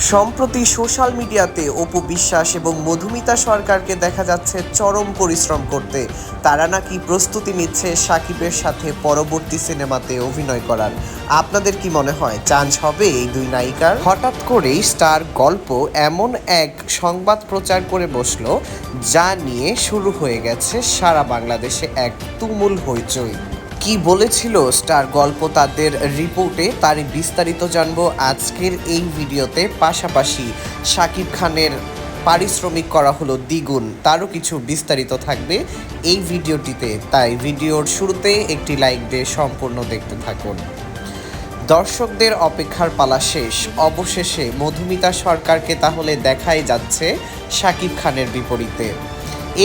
সম্প্রতি সোশ্যাল মিডিয়াতে অপু বিশ্বাস এবং মধুমিতা সরকারকে দেখা যাচ্ছে চরম পরিশ্রম করতে। তারা নাকি প্রস্তুতি নিচ্ছে সাকিবের সাথে পরবর্তী সিনেমাতে অভিনয় করার। আপনাদের কি মনে হয়, চান্স হবে এই দুই নায়িকার? হঠাৎ করেই স্টার গল্প এমন এক সংবাদ প্রচার করে বসল, যা নিয়ে শুরু হয়ে গেছে সারা বাংলাদেশে এক তুমুল হইচই। কি বলেছিল স্টার গল্প তাদের রিপোর্টে তারই বিস্তারিত জানব আজকের এই ভিডিওতে। পাশাপাশি শাকিব খানের পারিশ্রমিক করা হলো দ্বিগুণ, তারও কিছু বিস্তারিত থাকবে এই ভিডিওটিতে। তাই ভিডিওর শুরুতে একটি লাইক দিয়ে সম্পূর্ণ দেখতে থাকুন। দর্শকদের অপেক্ষার পালা শেষ। অবশেষে মধুমিতা সরকারকে তাহলে দেখাই যাচ্ছে শাকিব খানের বিপরীতে।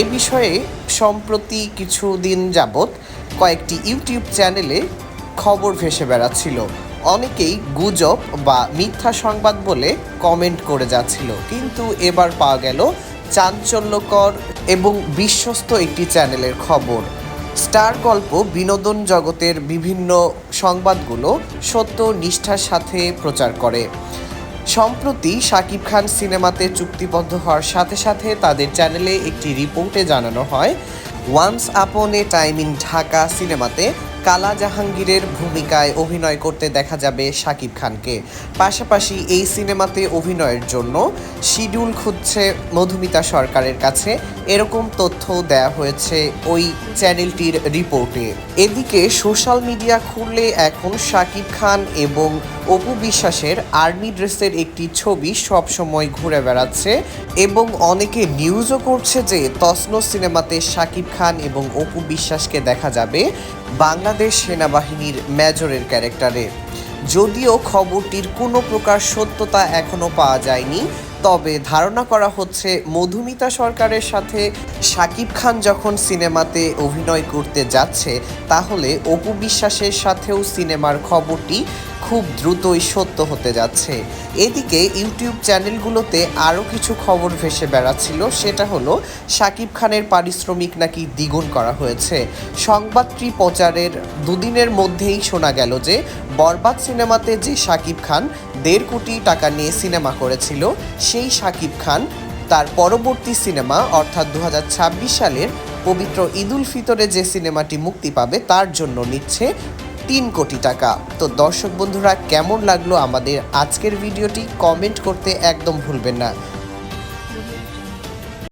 এ বিষয়ে সম্প্রতি কিছুদিন যাবৎ কয়েকটি ইউটিউব চ্যানেলে খবর ভেসে বেড়াচ্ছিল। অনেকেই গুজব বা মিথ্যা সংবাদ বলে কমেন্ট করে যাচ্ছিল। কিন্তু এবার পাওয়া গেল চাঞ্চল্যকর এবং বিশ্বস্ত একটি চ্যানেলের খবর। স্টার গল্প, বিনোদন জগতের বিভিন্ন সংবাদগুলো সত্য, নিষ্ঠার সাথে প্রচার করে। সম্প্রতি শাকিব খান সিনেমাতে চুক্তিবদ্ধ হওয়ার সাথে সাথে তাদের চ্যানেলে একটি রিপোর্টে জানানো হয় once upon A time in Dhaka সিনেমাতে কালা জাহাঙ্গীরের ভূমিকায় অভিনয় করতে দেখা যাবে শাকিব খানকে। পাশাপাশি এই সিনেমাতে অভিনয়ের জন্য শিডিউল খুঁজছে মধুমিতা সরকারের কাছে। এরকম তথ্য দেয়া হয়েছে ওই চ্যানেলটির রিপোর্টে। এদিকে সোশ্যাল মিডিয়া খুললে এখন শাকিব খান এবং অপু বিশ্বাসের আর্মি ড্রেসের একটি ছবি সবসময় ঘুরে বেড়াচ্ছে এবং অনেকে নিউজও করছে যে তসনো সিনেমাতে শাকিব খান এবং অপু বিশ্বাসকে দেখা যাবে। বাংলাদেশ সেনাবাহিনীর মেজরের ক্যারেক্টারে। যদিও খবরটির কোনো প্রকার সত্যতা এখনও পাওয়া যায়নি, তবে ধারণা করা হচ্ছে মধুমিতা সরকারের সাথে শাকিব খান যখন সিনেমাতে অভিনয় করতে যাচ্ছে, তাহলে অপু বিশ্বাসের সাথেও সিনেমার খবরটি খুব দ্রুতই সত্য হতে যাচ্ছে। এদিকে ইউটিউব চ্যানেলগুলোতে আরও কিছু খবর ভেসে বেড়াচ্ছিল। সেটা হলো শাকিব খানের পারিশ্রমিক নাকি দ্বিগুণ করা হয়েছে। সংবাদটি প্রচারের দুদিনের মধ্যেই শোনা গেল যে, বরবাদ সিনেমাতে যে শাকিব খান দেড় কোটি টাকা নিয়ে সিনেমা করেছিল, সেই শাকিব খান তার পরবর্তী সিনেমা, অর্থাৎ দু হাজার ছাব্বিশ সালের পবিত্র ঈদুল ফিতরে যে সিনেমাটি মুক্তি পাবে, তার জন্য নিচ্ছে তিন কোটি টাকা। তো দর্শক বন্ধুরা, কেমন লাগল আমাদের আজকের ভিডিওটি? কমেন্ট করতে একদম ভুলবেন না।